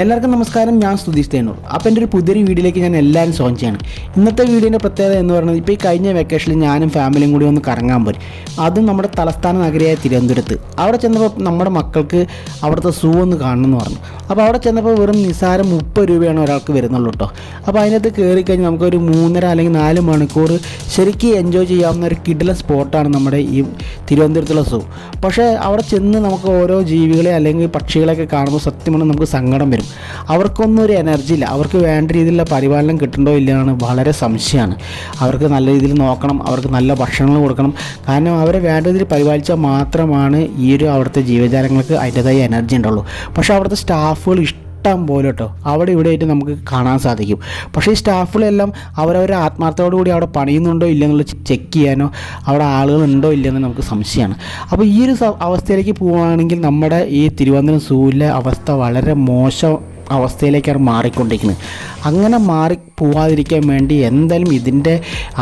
എല്ലാവർക്കും നമസ്കാരം. ഞാൻ സുധീഷ് തേനൂർ. അപ്പോൾ എന്റെ ഒരു പുതിയൊരു വീഡിയോയിലേക്ക് ഞാൻ എല്ലാവരും സ്വാഗതം ചെയ്യാണ്. ഇന്നത്തെ വീഡിയോന്റെ പ്രത്യേകത എന്ന് പറയുന്നത് ഇപ്പോൾ ഈ കഴിഞ്ഞ വെക്കേഷനിൽ ഞാനും ഫാമിലിയും കൂടി ഒന്ന് കറങ്ങാൻ പോയി. അതും നമ്മുടെ തലസ്ഥാന നഗരിയായ തിരുവനന്തപുരത്ത്. അവിടെ ചെന്നപ്പോൾ നമ്മുടെ മക്കൾക്ക് അവിടുത്തെ സൂ ഒന്ന് കാണണമെന്ന് പറഞ്ഞു. അപ്പോൾ അവിടെ ചെന്നപ്പോൾ വെറും നിസ്സാരം മുപ്പത് രൂപയാണ് ഒരാൾക്ക് വരുന്നുള്ളൂ കേട്ടോ അപ്പോൾ അതിനകത്ത് കയറി കഴിഞ്ഞ് നമുക്കൊരു മൂന്നര അല്ലെങ്കിൽ നാല് മണിക്കൂർ ശരിക്കും എൻജോയ് ചെയ്യാവുന്ന ഒരു കിടില സ്പോട്ടാണ് നമ്മുടെ ഈ തിരുവനന്തപുരത്തുള്ള സൂ പക്ഷേ അവിടെ ചെന്ന് നമുക്ക് ഓരോ ജീവികളെ അല്ലെങ്കിൽ പക്ഷികളെയൊക്കെ കാണുമ്പോൾ സത്യമാണ് നമുക്ക് സങ്കടം വരും. അവർക്കൊന്നും ഒരു എനർജി ഇല്ല. അവർക്ക് വേണ്ട രീതിയിലുള്ള പരിപാലനം കിട്ടുന്നുണ്ടോ ഇല്ലയാണ് വളരെ സംശയമാണ്. അവർക്ക് നല്ല രീതിയിൽ നോക്കണം. അവർക്ക് നല്ല ഭക്ഷണങ്ങൾ കൊടുക്കണം. കാരണം അവരെ വേണ്ട രീതിയിൽ പരിപാലിച്ചാൽ മാത്രമാണ് ഈ ഒരു അവിടുത്തെ ജീവജാലങ്ങൾക്ക് അതിന്റെതായ എനർജി ഉണ്ടാവുള്ളൂ പക്ഷേ അവിടുത്തെ സ്റ്റാഫുകൾ ഇഷ്ടം ഇഷ്ടം പോലെ കേട്ടോ. അവിടെ ഇവിടെ ആയിട്ട് നമുക്ക് കാണാൻ സാധിക്കും. പക്ഷേ ഈ സ്റ്റാഫുകളെല്ലാം അവരവരെ ആത്മാർത്ഥത്തോടു കൂടി അവിടെ പണിയുന്നുണ്ടോ ഇല്ലെന്നുള്ള ചെക്ക് ചെയ്യാനോ അവിടെ ആളുകളുണ്ടോ ഇല്ലെന്ന് നമുക്ക് സംശയമാണ്. അപ്പോൾ ഈ ഒരു അവസ്ഥയിലേക്ക് പോവുകയാണെങ്കിൽ നമ്മുടെ ഈ തിരുവനന്തപുരം സൂവിലെ അവസ്ഥ വളരെ മോശം അവസ്ഥയിലേക്കാണ് മാറിക്കൊണ്ടിരിക്കുന്നത്. അങ്ങനെ മാറി പോവാതിരിക്കാൻ വേണ്ടി എന്തായാലും ഇതിന്റെ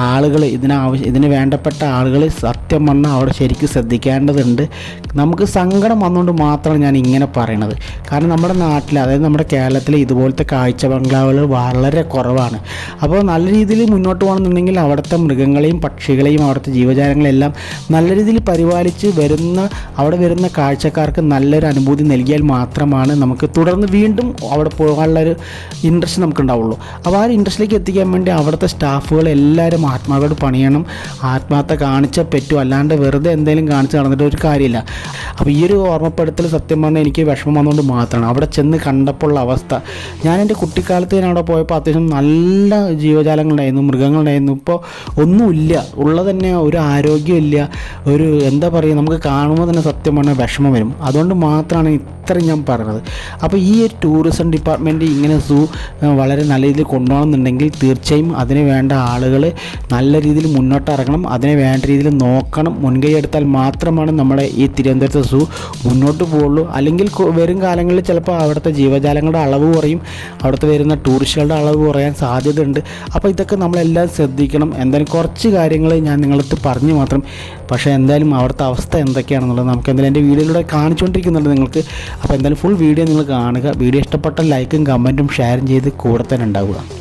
ആളുകൾ ഇതിനാവശ്യം ഇതിന് വേണ്ടപ്പെട്ട ആളുകൾ സത്യം പറഞ്ഞാൽ അവിടെ ശരിക്കും ശ്രദ്ധിക്കേണ്ടതുണ്ട്. നമുക്ക് സങ്കടം വന്നുകൊണ്ട് മാത്രമാണ് ഞാൻ ഇങ്ങനെ പറയണത്. കാരണം നമ്മുടെ നാട്ടിൽ അതായത് നമ്മുടെ കേരളത്തിൽ ഇതുപോലത്തെ കാഴ്ച ബംഗ്ലാവുകൾ വളരെ കുറവാണ്. അപ്പോൾ നല്ല രീതിയിൽ മുന്നോട്ട് പോകണമെന്നുണ്ടെങ്കിൽ അവിടുത്തെ മൃഗങ്ങളെയും പക്ഷികളെയും അവിടുത്തെ ജീവജാലങ്ങളെല്ലാം നല്ല രീതിയിൽ പരിപാലിച്ച് വരുന്ന അവിടെ വരുന്ന കാഴ്ചക്കാർക്ക് നല്ലൊരു അനുഭൂതി നൽകിയാൽ മാത്രമാണ് നമുക്ക് തുടർന്ന് വീണ്ടും അവിടെ പോകാനുള്ളൊരു ഇൻട്രസ്റ്റ് നമുക്കുണ്ടാവുള്ളൂ. അപ്പോൾ ആ ഒരു ഇൻട്രസ്റ്റിലേക്ക് എത്തിക്കാൻ വേണ്ടി അവിടുത്തെ സ്റ്റാഫുകൾ എല്ലാവരും ആത്മാവോട് പണിയണം. ആത്മാർത്ഥ കാണിച്ചാൽ പറ്റും. അല്ലാണ്ട് വെറുതെ എന്തെങ്കിലും കാണിച്ച് നടന്നിട്ട് ഒരു കാര്യമില്ല. അപ്പോൾ ഈ ഒരു ഓർമ്മപ്പെടുത്തൽ സത്യം പറഞ്ഞാൽ എനിക്ക് വിഷമം വന്നുകൊണ്ട് മാത്രമാണ് അവിടെ ചെന്ന് കണ്ടപ്പോൾ ഉള്ള അവസ്ഥ. ഞാൻ എന്റെ കുട്ടിക്കാലത്ത് ഞാൻ അവിടെ പോയപ്പോൾ അത്യാവശ്യം നല്ല ജീവജാലങ്ങളുണ്ടായിരുന്നു മൃഗങ്ങളുണ്ടായിരുന്നു. ഇപ്പോൾ ഒന്നുമില്ല. ഉള്ളത് തന്നെ ഒരു ആരോഗ്യമില്ല. ഒരു എന്താ പറയുക നമുക്ക് കാണുമ്പോൾ തന്നെ സത്യം പറഞ്ഞാൽ വിഷമം വരും. അതുകൊണ്ട് മാത്രമാണ് ഇത്രയും ഞാൻ പറഞ്ഞത്. അപ്പോൾ ഈ ഒരു ടൂറിസം ഡിപ്പാർട്ട്മെന്റ് ഇങ്ങനെ സൂ വളരെ നല്ല രീതിയിൽ കൊണ്ടുപോകണമെന്നുണ്ടെങ്കിൽ തീർച്ചയായും അതിന് വേണ്ട ആളുകൾ നല്ല രീതിയിൽ മുന്നോട്ട് ഇറങ്ങണം അതിനെ വേണ്ട രീതിയിൽ നോക്കണം. മുൻകൈ എടുത്താൽ മാത്രമാണ് നമ്മുടെ ഈ തിരുവനന്തപുരത്തെ സൂ മുന്നോട്ട് പോവുള്ളൂ. അല്ലെങ്കിൽ വരും കാലങ്ങളിൽ ചിലപ്പോൾ അവിടുത്തെ ജീവജാലങ്ങളുടെ അളവ് കുറയും. അവിടുത്തെ വരുന്ന ടൂറിസ്റ്റുകളുടെ അളവ് കുറയാൻ സാധ്യതയുണ്ട്. അപ്പോൾ ഇതൊക്കെ നമ്മളെല്ലാം ശ്രദ്ധിക്കണം. എന്തായാലും കുറച്ച് കാര്യങ്ങൾ ഞാൻ നിങ്ങളടുത്ത് പറഞ്ഞു മാത്രം. പക്ഷേ എന്തായാലും അവിടുത്തെ അവസ്ഥ എന്തൊക്കെയാണെന്നുള്ളത് നമുക്ക് എന്തായാലും എന്റെ വീഡിയോയിലൂടെ കാണിച്ചുകൊണ്ടിരിക്കുന്നുണ്ട് നിങ്ങൾക്ക്. അപ്പോൾ എന്തായാലും ഫുൾ വീഡിയോ നിങ്ങൾ കാണുക. വീഡിയോ ഇഷ്ടപ്പെട്ട ലൈക്കും കമന്റും ഷെയറും ചെയ്ത് കൂടെ തന്നെ ഉണ്ടാവുക.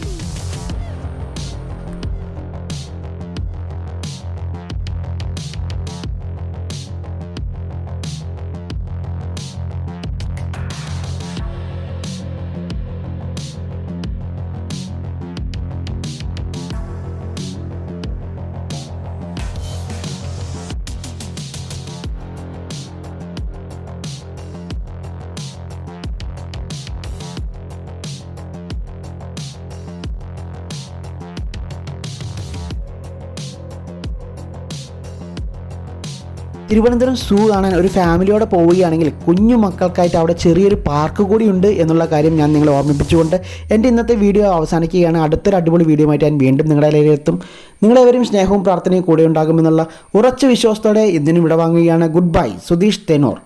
തിരുവനന്തപുരം സൂ കാണാൻ ഒരു ഫാമിലിയോടെ പോവുകയാണെങ്കിൽ കുഞ്ഞു മക്കൾക്കായിട്ട് അവിടെ ചെറിയൊരു പാർക്ക് കൂടി ഉണ്ട് എന്നുള്ള കാര്യം ഞാൻ നിങ്ങളെ ഓർമ്മിപ്പിച്ചുകൊണ്ട് എന്റെ ഇന്നത്തെ വീഡിയോ അവസാനിക്കുകയാണ്. അടുത്തൊരു അടിപൊളി വീഡിയോ ആയിട്ട് ഞാൻ വീണ്ടും നിങ്ങളുടെ ഇടയിലെത്തും നിങ്ങളെവരും സ്നേഹവും പ്രാർത്ഥനയും കൂടെ ഉണ്ടാകുമെന്നുള്ള ഉറച്ച വിശ്വാസത്തോടെ ഇതിനും വിടവാങ്ങുകയാണ് ഗുഡ് ബൈ സുധീഷ് തെനോർ.